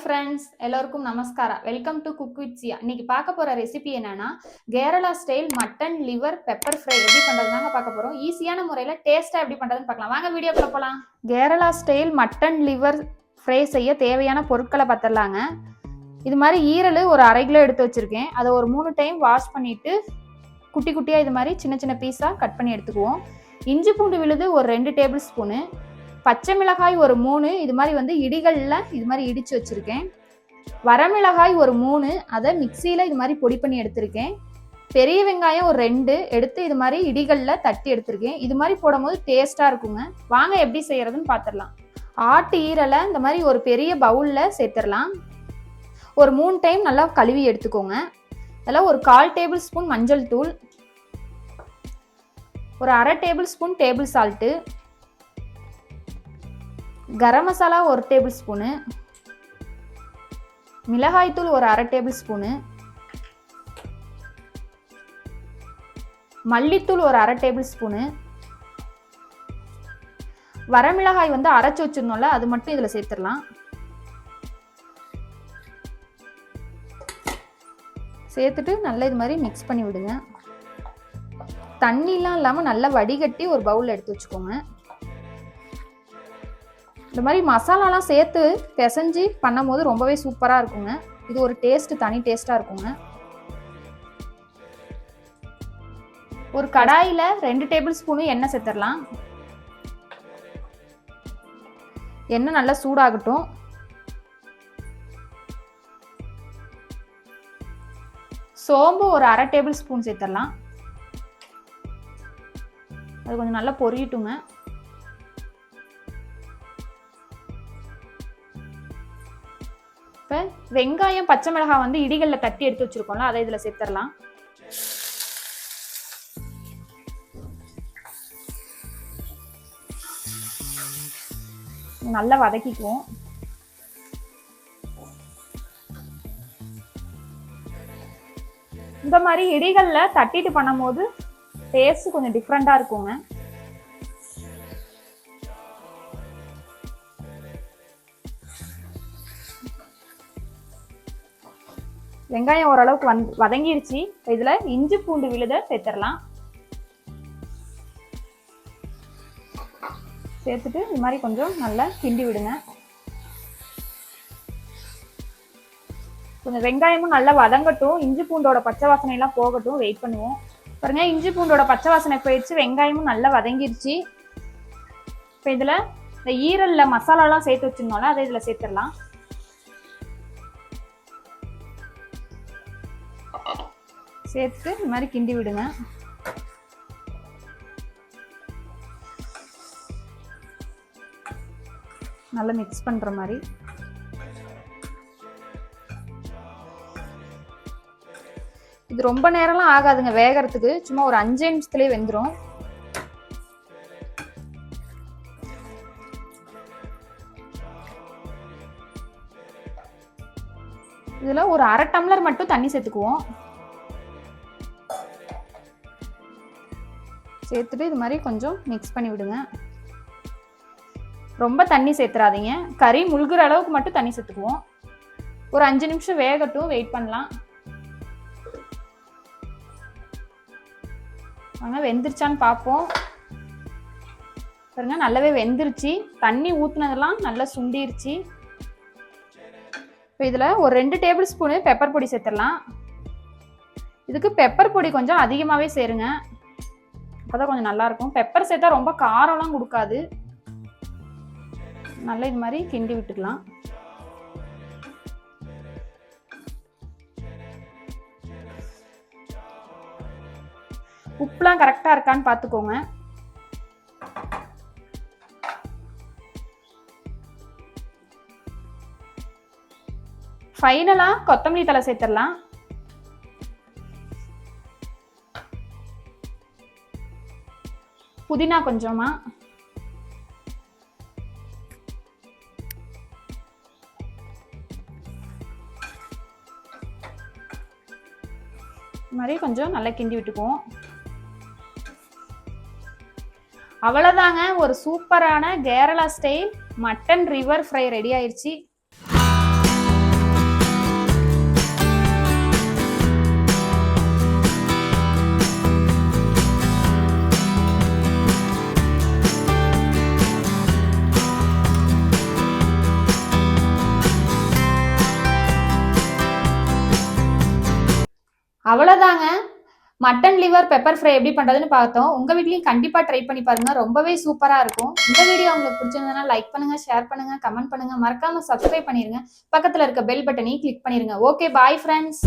Friends எல்லோருக்கும் நமஸ்காரம். Welcome to cook with Sia இன்னைக்கு பார்க்க போகிற ரெசிபி என்னன்னா Kerala style mutton liver pepper fry எப்படி பண்றதுதாங்க பார்க்க போகிறோம் ஈஸியான முறையில் டேஸ்ட்டாக எப்படி பண்ணுறதுன்னு பார்க்கலாம். வாங்க வீடியோக்குள்ள போகலாம் Kerala style mutton liver fry செய்ய தேவையான பொருட்களை பார்த்துடலாங்க. இது மாதிரி ஈரல் ஒரு அரை கிலோ எடுத்து வச்சுருக்கேன். அதை ஒரு மூணு டைம் வாஷ் பண்ணிவிட்டு குட்டி குட்டியாக இது மாதிரி சின்ன சின்ன பீஸாக கட் பண்ணி எடுத்துக்குவோம். இஞ்சி பூண்டு விழுது ஒரு ரெண்டு டேபிள் ஸ்பூனு பச்சை மிளகாய் ஒரு மூணு இது மாதிரி வந்து இடிகளில் இது மாதிரி இடித்து வச்சுருக்கேன். வரமிளகாய் ஒரு மூணு அதை மிக்சியில் இது மாதிரி பொடி பண்ணி எடுத்திருக்கேன். பெரிய வெங்காயம் ஒரு ரெண்டு எடுத்து இது மாதிரி இடிகளில் தட்டி எடுத்திருக்கேன். இது மாதிரி போடும்போது டேஸ்ட்டாக இருக்குங்க. வாங்க எப்படி செய்கிறதுன்னு பார்த்துடலாம் ஆட்டு ஈரலை இந்த மாதிரி ஒரு பெரிய பவுலில் சேர்த்துடலாம். ஒரு மூணு டைம் நல்லா கழுவி எடுத்துக்கோங்க. அதில் ஒரு கால் டேபிள் ஸ்பூன் மஞ்சள் தூள். ஒரு அரை tablespoon table salt garam masala ஒரு டேபிள் ஸ்பூனு. மிளகாய்த்தூள் ஒரு அரை டேபிள் ஸ்பூனு. மல்லித்தூள் ஒரு அரை டேபிள் ஸ்பூனு. வரமிளகாய் வந்து அரைச்சி வச்சிருந்தோம்ல அது மட்டும் இதில் சேர்த்துடலாம். சேர்த்துட்டு நல்லா இது மாதிரி மிக்ஸ் பண்ணி விடுங்க. தண்ணிலாம் இல்லாமல் நல்லா வடிகட்டி ஒரு பவுல் எடுத்து வச்சுக்கோங்க. இந்த மாதிரி மசாலாலாம் சேர்த்து பிசைஞ்சு பண்ணும் போது ரொம்பவே சூப்பராக இருக்குங்க. இது ஒரு டேஸ்ட் தனி டேஸ்ட்டாக இருக்குங்க. ஒரு கடாயில் ரெண்டு டேபிள் ஸ்பூனு எண்ணெய் சேர்த்துடலாம். எண்ணெய் நல்லா சூடாகட்டும். சோம்பு ஒரு அரை டேபிள் ஸ்பூன் சேர்த்துடலாம். அது கொஞ்சம் நல்லா பொரியட்டுங்க. இப்போ வெங்காயம் பச்சை மிளகாய் வந்து இடிகளில் தட்டி எடுத்து வச்சிருக்கோம்ல அதை இதில் சேர்த்துடலாம் நல்லா வதக்கிக்குவோம். இந்த மாதிரி இடிகளில் தட்டிட்டு பண்ணும்போது டேஸ்ட் கொஞ்சம் டிஃப்ரெண்ட்டாக இருக்குங்க. வெங்காயம் ஓரளவுக்கு வந் வதங்கிருச்சு. இதில் இஞ்சி பூண்டு விழுத சேர்த்துடலாம். சேர்த்துட்டு இது மாதிரி கொஞ்சம் நல்லா கிண்டி விடுங்க. கொஞ்சம் வெங்காயமும் நல்லா வதங்கட்டும். இஞ்சி பூண்டோட பச்சை வாசனை எல்லாம் போகட்டும். வெயிட் பண்ணுவோம். பாருங்க இஞ்சி பூண்டோட பச்சை வாசனை போயிடுச்சு. வெங்காயமும் நல்லா வதங்கிருச்சு. இப்போ இதில் இந்த ஈரலில் மசாலாலாம் சேர்த்து வச்சிருந்தோம்ல அதை இதில் சேர்த்துடலாம். சேர்த்து இந்த மாதிரி கிண்டி விடுங்க. நல்லா மிக்ஸ் பண்ணுற மாதிரி. இது ரொம்ப நேரம்லாம் ஆகாதுங்க வேகறதுக்கு. சும்மா ஒரு அஞ்சு நிமிஷத்துலேயே வெந்துடும் இதில் ஒரு அரை டம்ளர் மட்டும் தண்ணி சேர்த்துக்குவோம். சேர்த்துட்டு இது மாதிரி கொஞ்சம் மிக்ஸ் பண்ணி விடுங்க. ரொம்ப தண்ணி சேர்த்துறாதீங்க. கறி முழுகிற அளவுக்கு மட்டும் தண்ணி சேர்த்துக்குவோம். ஒரு அஞ்சு நிமிஷம் வேகட்டும் வெயிட் பண்ணலாம். வாங்க வெந்துருச்சான்னு பார்ப்போம். பாருங்க நல்லாவே வெந்துருச்சு. தண்ணி ஊற்றுனதெல்லாம் நல்லா சுண்டிருச்சு. இப்போ இதில் ஒரு ரெண்டு டேபிள் ஸ்பூனு பெப்பர் பொடி சேர்த்துடலாம். இதுக்கு பெப்பர் பொடி கொஞ்சம் அதிகமாகவே சேருங்க. அப்போதான் கொஞ்சம் நல்லாயிருக்கும். பெப்பர் சேர்த்தா ரொம்ப காரம்லாம் கொடுக்காது. நல்லா இது மாதிரி கிண்டி விட்டுக்கலாம். உப்புலாம் கரெக்டாக இருக்கான்னு பார்த்துக்கோங்க. ஃபைனலாக கொத்தமல்லி தலை சேர்த்துடலாம். புதினா கொஞ்சமா. இது மாதிரி கொஞ்சம் நல்லா கிண்டி விட்டுக்குவோம். அவ்வளோதாங்க ஒரு சூப்பரான Kerala style mutton liver fry ready ஆயிடுச்சு அவ்வளோதாங்க மட்டன் லிவர் பெப்பர் ஃப்ரை எப்படி பண்ணுறதுன்னு பார்த்தோம். உங்கள் வீட்லேயும் கண்டிப்பாக ட்ரை பண்ணி பாருங்கள் ரொம்பவே சூப்பராக இருக்கும். இந்த வீடியோ உங்களுக்கு பிடிச்சிருந்ததுன்னா லைக் பண்ணுங்கள் ஷேர் பண்ணுங்கள் கமெண்ட் பண்ணுங்கள் மறக்காமல் சப்ஸ்கிரைப் பண்ணிடுங்க பக்கத்தில் இருக்க பெல் பட்டனையும் கிளிக் பண்ணிடுங்க ஓகே பாய் ஃப்ரெண்ட்ஸ்